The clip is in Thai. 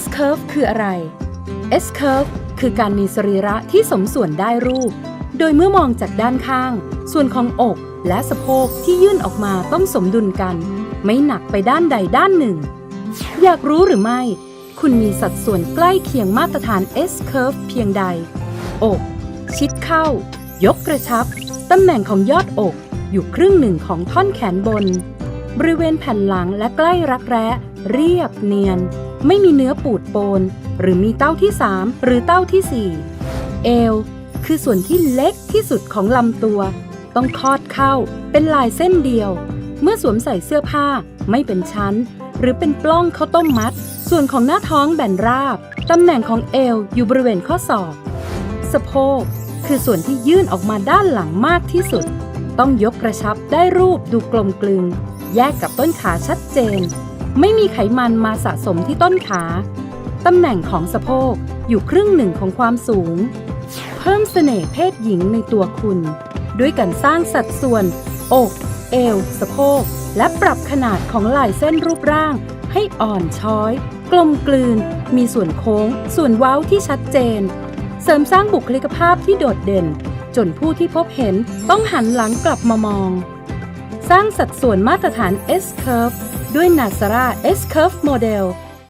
S curve คืออะไร S curve คือการมีสรีระที่สมส่วนได้รูป โดยเมื่อมองจากด้านข้าง ส่วนของอกและสะโพกที่ยื่นออกมาต้องสมดุลกัน ไม่หนักไปด้านใดด้านหนึ่ง อยากรู้หรือไม่ คุณมีสัดส่วนใกล้เคียงมาตรฐาน S curve เพียงใด อก ชิดเข้า ยกกระชับ ตำแหน่งของยอดอกอยู่ครึ่งหนึ่งของท่อนแขนบน บริเวณแผ่นหลังและใกล้รักแร้ เรียบเนียน ไม่มีเนื้อปูดโปน หรือมีเต้าที่ 3 หรือเต้าทีสี่ 4 เอว คือส่วนที่เล็กที่สุดของลำตัว ต้องคอดเข้าเป็นลายเส้นเดียว เมื่อสวมใส่เสื้อผ้าไม่เป็นชั้น หรือเป็นปล้องข้าวต้มมัด ส่วนของหน้าท้องแบนราบ ตำแหน่งของเอวอยู่บริเวณข้อศอกสะโพกคือส่วนที่ยื่นออกมาด้านหลังมากที่สุด ต้องยกกระชับได้รูปดูกลมกลึง แยกกับต้นขาชัดเจน ไม่มีไขมันมาสะสมที่ต้นขา ตำแหน่งของสะโพกอยู่ครึ่งหนึ่งของความสูง เพิ่มเสน่ห์เพศหญิงในตัวคุณ ด้วยการสร้างสัดส่วน อก เอว สะโพก และปรับขนาดของลายเส้นรูปร่าง ให้อ่อนช้อย กลมกลืน มีส่วนโค้ง ส่วนเว้าที่ชัดเจน เสริมสร้างบุคลิกภาพที่โดดเด่น จนผู้ที่พบเห็นต้องหันหลังกลับมามอง ร้างสัดส่วนมาตรฐาน S curve ด้วย n a s a r a S curve model